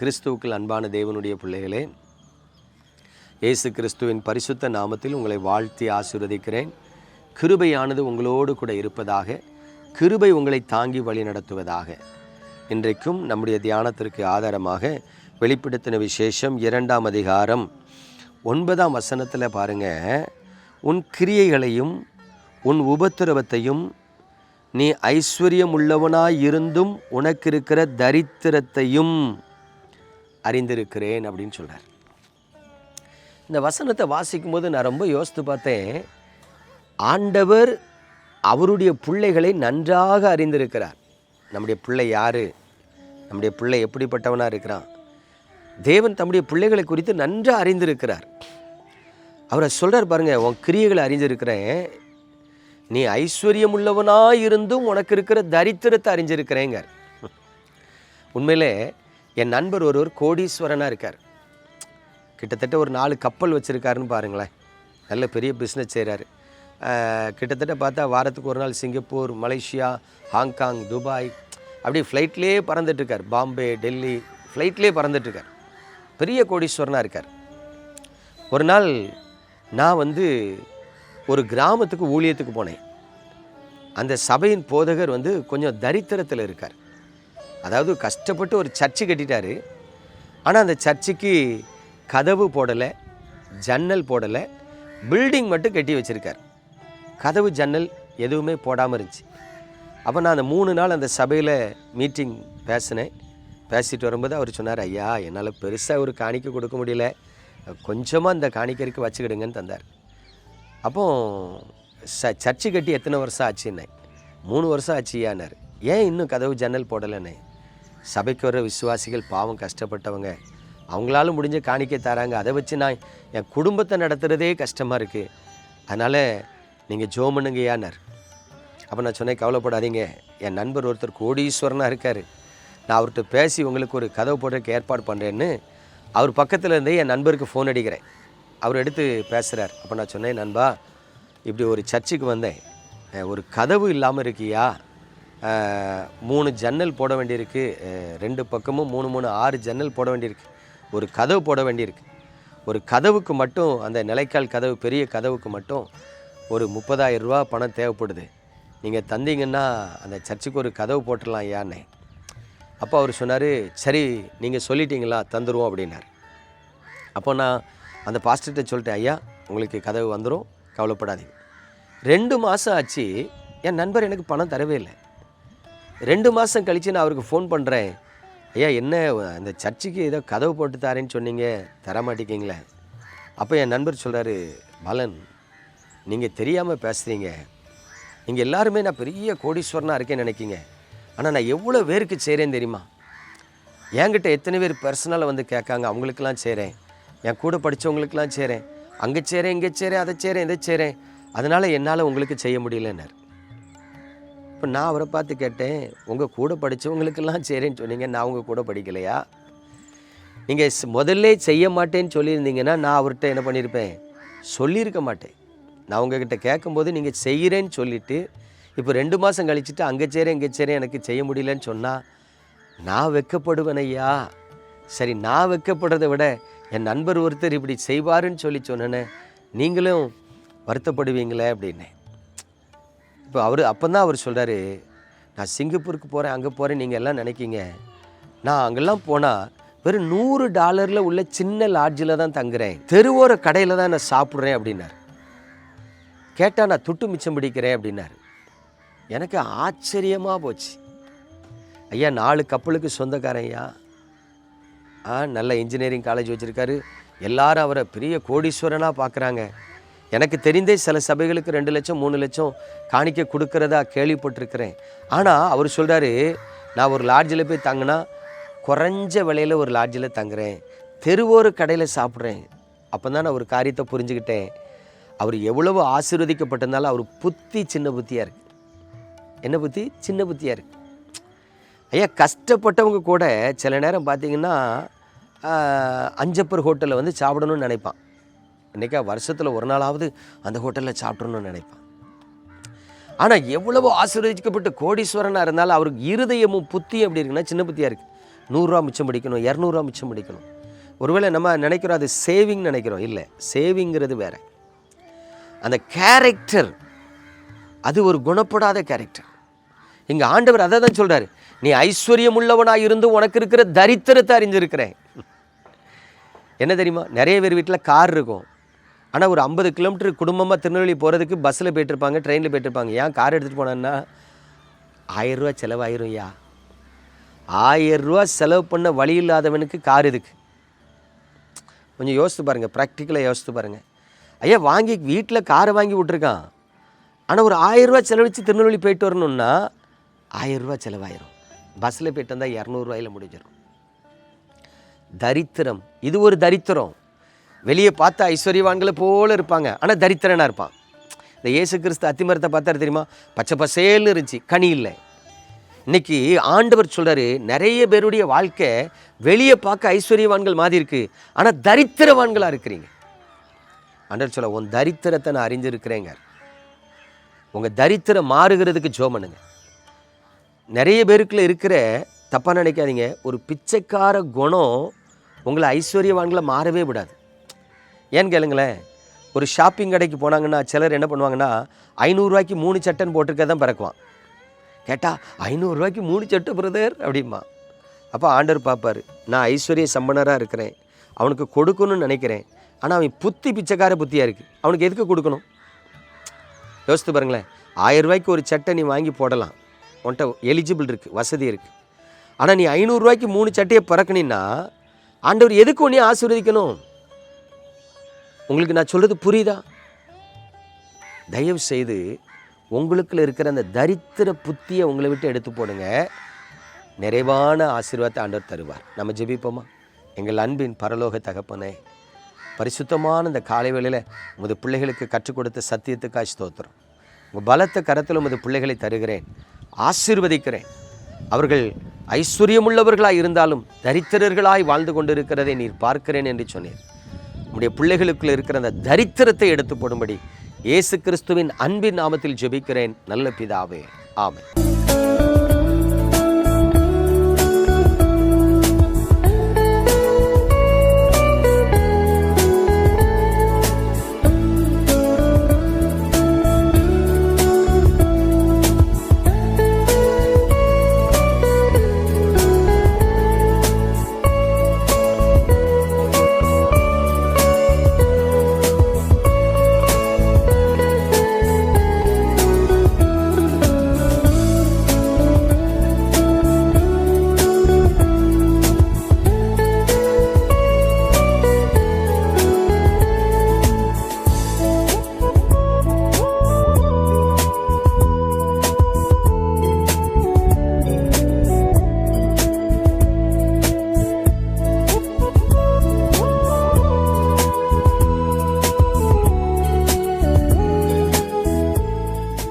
கிறிஸ்துவுக்குள் அன்பான தேவனுடைய பிள்ளைகளே இயேசு கிறிஸ்துவின் பரிசுத்த நாமத்தில் உங்களை வாழ்த்தி ஆசீர்வதிக்கிறேன். கிருபையானது உங்களோடு கூட இருப்பதாக கிருபை உங்களை தாங்கி வழி நடத்துவதாக. இன்றைக்கும் நம்முடைய தியானத்திற்கு ஆதாரமாக வெளிப்படுத்தின விசேஷம் இரண்டாம் அதிகாரம் ஒன்பதாம் வசனத்தில் பாருங்க உன் கிரியைகளையும் உன் உபத்திரவத்தையும் நீ ஐஸ்வர்யமுள்ளவனாயிருந்தும் உனக்கு இருக்கிற தரித்திரத்தையும் அறிந்திருக்கிறேன் அப்படின்னு சொல்கிறார் இந்த வசனத்தை வாசிக்கும் போது நான் ரொம்ப யோசித்து பார்த்தேன். ஆண்டவர் அவருடைய பிள்ளைகளை நன்றாக அறிந்திருக்கிறார். நம்முடைய பிள்ளை யார்? நம்முடைய பிள்ளை எப்படிப்பட்டவனாக இருக்கிறான்? தேவன் தம்முடைய பிள்ளைகளை குறித்து நன்றாக அறிந்திருக்கிறார். அவரை சொல்கிறார் பாருங்க உன் கிரியைகளை அறிஞ்சிருக்கிறேன் நீ ஐஸ்வர்யம் உள்ளவனாக இருந்தும் உனக்கு இருக்கிற தரித்திரத்தை அறிஞ்சிருக்கிறேங்க உண்மையிலே என் நண்பர் ஒருவர் கோடீஸ்வரனாக இருக்கார். கிட்டத்தட்ட ஒரு நாலு கப்பல் வச்சுருக்காருன்னு பாருங்களேன். நல்ல பெரிய பிஸ்னஸ் செய்கிறாரு கிட்டத்தட்ட பார்த்தா வாரத்துக்கு ஒரு நாள் சிங்கப்பூர் மலேசியா ஹாங்காங் துபாய். அப்படியே ஃப்ளைட்லேயே பறந்துட்டுருக்கார். பாம்பே டெல்லி ஃப்ளைட்லேயே பறந்துட்டுருக்கார். பெரிய கோடீஸ்வரனாக இருக்கார். ஒரு நாள் நான் வந்து ஒரு கிராமத்துக்கு ஊழியத்துக்கு போனேன். அந்த சபையின் போதகர் வந்து கொஞ்சம் தரித்திரத்தில் இருக்கார். அதாவது கஷ்டப்பட்டு ஒரு சர்ச்சு கட்டிட்டார். ஆனால் அந்த சர்ச்சுக்கு கதவு போடலை ஜன்னல் போடலை பில்டிங் மட்டும் கட்டி வச்சுருக்கார். கதவு ஜன்னல் எதுவுமே போடாமல் இருந்துச்சு. அப்போ நான் அந்த மூணு நாள் அந்த சபையில் மீட்டிங் பேசினேன். பேசிட்டு வரும்போது அவர் சொன்னார் ஐயா என்னால் பெருசாக ஒரு காணிக்கை கொடுக்க முடியல. கொஞ்சமாக அந்த காணிக்கருக்கு வச்சுக்கிடுங்கன்னு தந்தார். அப்போ ச சர்ச்சு கட்டி எத்தனை வருஷம் ஆச்சுன்னே மூணு வருஷம் ஆச்சியானார் ஏன் இன்னும் கதவு ஜன்னல் போடலைண்ணே சபைக்கு வர விசுவாசிகள் பாவம் கஷ்டப்பட்டவங்க. அவங்களால முடிஞ்ச காணிக்கை தராங்க. அதை வச்சு நான் என் குடும்பத்தை நடத்துகிறதே கஷ்டமாக இருக்குது அதனால் நீங்கள் ஜோ பண்ணுங்கய்யானார் அப்போ நான் சொன்னேன் கவலைப்படாதீங்க. என் நண்பர் ஒருத்தர் கோடீஸ்வரனாக இருக்கார். நான் அவர்கிட்ட பேசி உங்களுக்கு ஒரு கதவு போடுறதுக்கு ஏற்பாடு பண்ணுறேன்னு அவர் பக்கத்தில் இருந்தே என் நண்பருக்கு ஃபோன் அடிக்கிறேன். அவர் எடுத்து பேசுகிறார் அப்போ நான் சொன்னேன் நண்பா இப்படி ஒரு சர்ச்சுக்கு வந்தேன். ஒரு கதவு இல்லாமல் இருக்கியா? மூணு ஜன்னல் போட வேண்டியிருக்கு. ரெண்டு பக்கமும் மூணு மூணு ஆறு ஜன்னல் போட வேண்டியிருக்கு. ஒரு கதவு போட வேண்டியிருக்கு. ஒரு கதவுக்கு மட்டும் அந்த நிலைக்கால் கதவு பெரிய கதவுக்கு மட்டும் ஒரு முப்பதாயிரம் ரூபா பணம் தேவைப்படுது. நீங்கள் தந்தீங்கன்னா அந்த சர்ச்சுக்கு ஒரு கதவு போட்டுடலாம் ஐயான்னு அப்போ அவர் சொன்னார் சரி நீங்கள் சொல்லிட்டீங்களா தந்துடுவோம் அப்படின்னார். அப்போ நான் அந்த பாஸ்டர்கிட்ட சொல்லிட்டேன் ஐயா உங்களுக்கு கதவு வந்துடும் கவலைப்படாதீங்க. ரெண்டு மாதம் ஆச்சு என் நண்பர் எனக்கு பணம் தரவே இல்லை. ரெண்டு மாதம் கழித்து நான் அவருக்கு ஃபோன் பண்ணுறேன் ஐயா என்ன அந்த சர்ச்சுக்கு ஏதோ கதவு போட்டு தாரேன்னு சொன்னீங்க தர மாட்டேங்கிங்களே அப்போ என் நண்பர் சொல்கிறாரு பலன் நீங்கள் தெரியாமல் பேசுகிறீங்க நீங்கள் எல்லாருமே நான் பெரிய கோடீஸ்வரனாக இருக்கேன்னு நினைக்கிங்க. ஆனால் நான் எவ்வளோ பேருக்கு செய்கிறேன் தெரியுமா? என்கிட்ட எத்தனை பேர் பர்சனலாக வந்து கேட்காங்க அவங்களுக்கெல்லாம் செய்கிறேன் என் கூட படித்தவங்களுக்கெல்லாம் செய்கிறேன் அங்கே செய்கிறேன் இங்கே செய்கிறேன் அதை செய்கிறேன் இதை செய்கிறேன் அதனால் என்னால் உங்களுக்கு செய்ய முடியலன்னார். இப்போ நான் அவரை பார்த்து கேட்டேன் உங்கள் கூட படித்தவங்களுக்கெல்லாம் செய்கிறேன்னு சொன்னீங்க நான் உங்கள் கூட படிக்கலையா? நீங்கள் முதல்ல செய்ய மாட்டேன்னு சொல்லியிருந்தீங்கன்னா நான் அவர்கிட்ட என்ன பண்ணியிருப்பேன்? சொல்லியிருக்க மாட்டேன். நான் உங்ககிட்ட கேட்கும்போது நீங்கள் செய்கிறேன்னு சொல்லிவிட்டு இப்போ ரெண்டு மாதம் கழிச்சிட்டு அங்கே சேரேன் இங்கே சேரேன் எனக்கு செய்ய முடியலன்னு சொன்னால் நான் வெக்கப்படுவேன் ஐயா. சரி நான் வெக்கப்படுறதை விட என் நண்பர் ஒருத்தர் இப்படி செய்வாருன்னு சொல்லி சொன்னேனே நீங்களும் வருத்தப்படுவீங்களே அப்படின்னேன். இப்போ அவர் அப்போ தான் அவர் சொல்கிறாரு நான் சிங்கப்பூருக்கு போகிறேன் அங்கே போகிறேன் நீங்கள் எல்லாம் நினைக்கிங்க. நான் அங்கெல்லாம் போனால் வெறும் நூறு டாலரில் உள்ள சின்ன லாட்ஜில் தான் தங்குறேன். தெருவோர கடையில் தான் நான் சாப்பிட்றேன் அப்படின்னார். கேட்டால் நான் துட்டு மிச்சம் பிடிக்கிறேன் அப்படின்னார். எனக்கு ஆச்சரியமாக போச்சு. ஐயா நாலு கப்பலுக்கு சொந்தக்காரன் ஐயா. ஆ நல்ல இன்ஜினியரிங் காலேஜ் வச்சுருக்காரு. எல்லாரும் அவரை பெரிய கோடீஸ்வரனாக பார்க்குறாங்க எனக்கு தெரிந்தே சில சபைகளுக்கு ரெண்டு லட்சம் மூணு லட்சம் காணிக்க கொடுக்கறதா கேள்விப்பட்டிருக்கிறேன். ஆனால் அவர் சொல்கிறாரு நான் ஒரு லாட்ஜில் போய் தங்கினா குறைஞ்ச விலையில் ஒரு லாட்ஜில் தங்குறேன். தெருவோர கடையில் சாப்பிட்றேன். அப்போ தான் நான் ஒரு காரியத்தை புரிஞ்சுக்கிட்டேன். அவர் எவ்வளவு ஆசீர்வதிக்கப்பட்டிருந்தாலும் அவர் புத்தி சின்ன புத்தியாக இருக்கு. என்ன புத்தி? சின்ன புத்தியாக இருக்கு. ஐயா கஷ்டப்பட்டவங்க கூட சில நேரம் பார்த்தீங்கன்னா அஞ்சப்பர் ஹோட்டலில் வந்து சாப்பிடணும்னு நினைப்பான். இன்றைக்கா வருஷத்தில் ஒரு நாளாவது அந்த ஹோட்டலில் சாப்பிட்றணும்னு நினைப்பான். ஆனால் எவ்வளவோ ஆசீர்வதிக்கப்பட்டு கோடீஸ்வரனாக இருந்தாலும் அவருக்கு இருதயமும் புத்தியும் எப்படி இருக்குன்னா சின்ன புத்தியாக இருக்குது நூறுரூவா மிச்சம் பிடிக்கணும் இரநூறுவா மிச்சம் பிடிக்கணும். ஒருவேளை நம்ம நினைக்கிறோம் அது சேவிங் நினைக்கிறோம். இல்லை சேவிங்கிறது வேற. அந்த கேரக்டர் அது ஒரு குணப்படாத கேரக்டர் இங்கே ஆண்டவர் அதை தான் சொல்கிறார் நீ ஐஸ்வர்யம் உள்ளவனாக இருந்து உனக்கு இருக்கிற தரித்திரத்தை அறிஞ்சிருக்கிறேன் என்ன தெரியுமா? நிறைய பேர் வீட்டில் கார் இருக்கும். ஆனால் ஒரு ஐம்பது கிலோமீட்டர் குடும்பமாக திருநெல்வேலி போகிறதுக்கு பஸ்ஸில் போயிட்டுருப்பாங்க ட்ரெயினில் போயிட்டுருப்பாங்க. ஏன் கார் எடுத்துகிட்டு போனான்னா ஆயிரரூவா செலவாயிரும் ஐயா. ஆயிரரூவா செலவு பண்ண வழி இல்லாதவனுக்கு கார் இதுக்கு கொஞ்சம் யோசித்து பாருங்கள் ப்ராக்டிக்கலாக யோசித்து பாருங்கள் ஐயா வாங்கி வீட்டில் காரை வாங்கி விட்ருக்கான் ஆனால் ஒரு ஆயிரரூவா செலவழித்து திருநெல்வேலி போயிட்டு வரணுன்னா ஆயிரரூவா செலவாயிரும். பஸ்ஸில் போயிட்டு வந்தால் இரநூறுவாயில் முடிஞ்சிடும் தரித்திரம். இது ஒரு தரித்திரம். வெளியே பார்த்தா ஐஸ்வர்யவான்களை போல இருப்பாங்க. ஆனால் தரித்திரனாக இருப்பான். இந்த இயேசு கிறிஸ்து அத்திமரத்தை பார்த்தாரு தெரியுமா? பச்சை பசேல்னு இருந்துச்சு கனி இல்லை. இன்னைக்கு ஆண்டவர் சொல்கிறாரு நிறைய பேருடைய வாழ்க்கை வெளியே பார்க்க ஐஸ்வர்யவான்கள் மாதிரி இருக்குது ஆனால் தரித்திரவான்களாக இருக்கிறீங்க. ஆண்டவர் சொல்ல உன் தரித்திரத்தை நான் அறிஞ்சிருக்கிறேங்க உங்கள் தரித்திரம் மாறுகிறதுக்கு ஜோ பண்ணுங்க. நிறைய பேருக்குள்ள இருக்கிற தப்பாக நினைக்காதீங்க. ஒரு பிச்சைக்கார குணம் உங்களை ஐஸ்வர்யவான்களை மாறவே விடாது. ஏன்னு கேளுங்களேன்? ஒரு ஷாப்பிங் கடைக்கு போனாங்கன்னா சிலர் என்ன பண்ணுவாங்கன்னா ஐநூறுரூவாய்க்கு மூணு சட்டன் போட்டிருக்க தான் பிறக்குவான். கேட்டால் ஐநூறுரூவாய்க்கு மூணு சட்டை பிரதர் அப்படிம்பா. அப்போ ஆண்டவர் பார்ப்பார் நான் ஐஸ்வர்ய சம்பனராக இருக்கிறேன். அவனுக்கு கொடுக்கணும்னு நினைக்கிறேன். ஆனால் அவன் புத்தி பிச்சைக்கார புத்தியாக இருக்குது அவனுக்கு எதுக்கு கொடுக்கணும்? யோசித்து பாருங்களேன். ஆயிரம் ரூபாய்க்கு ஒரு சட்டை நீ வாங்கி போடலாம். உன்கிட்ட எலிஜிபிள் இருக்குது வசதி இருக்குது ஆனால் நீ ஐநூறுரூவாய்க்கு மூணு சட்டையை பிறக்கணின்னா ஆண்டவர் எதுக்கு உன்னையும் ஆசீர்வதிக்கணும்? உங்களுக்கு நான் சொல்கிறது புரியுதா? தயவு செய்து உங்களுக்குள்ள இருக்கிற அந்த தரித்திர புத்தியை உங்களை விட்டு எடுத்து போடுங்க. நிறைவான ஆசீர்வாதத்தை ஆண்டவர் தருவார். நம்ம ஜெபிப்போமா? எங்கள் அன்பின் பரலோக தகப்பனே பரிசுத்தமான இந்த காலை வேளையில் உமது பிள்ளைகளுக்கு கற்றுக் கொடுத்த சத்தியத்துக்காய் ஸ்தோத்திரம். உங்கள் பலத்த கரத்தில் உமது பிள்ளைகளை தருகிறேன். ஆசீர்வதிக்கிறேன். அவர்கள் ஐஸ்வர்யமுள்ளவர்களாய் இருந்தாலும் தரித்திரர்களாய் வாழ்ந்து கொண்டிருக்கிறதை நீர் பார்க்கிறேன் என்று சொன்னீர் உடைய பிள்ளைகளுக்குள்ள இருக்கிற அந்த தரித்திரத்தை எடுத்து போடும்படி இயேசு கிறிஸ்துவின் அன்பின் நாமத்தில் ஜெபிக்கிறேன். நல்ல பிதாவே. ஆமை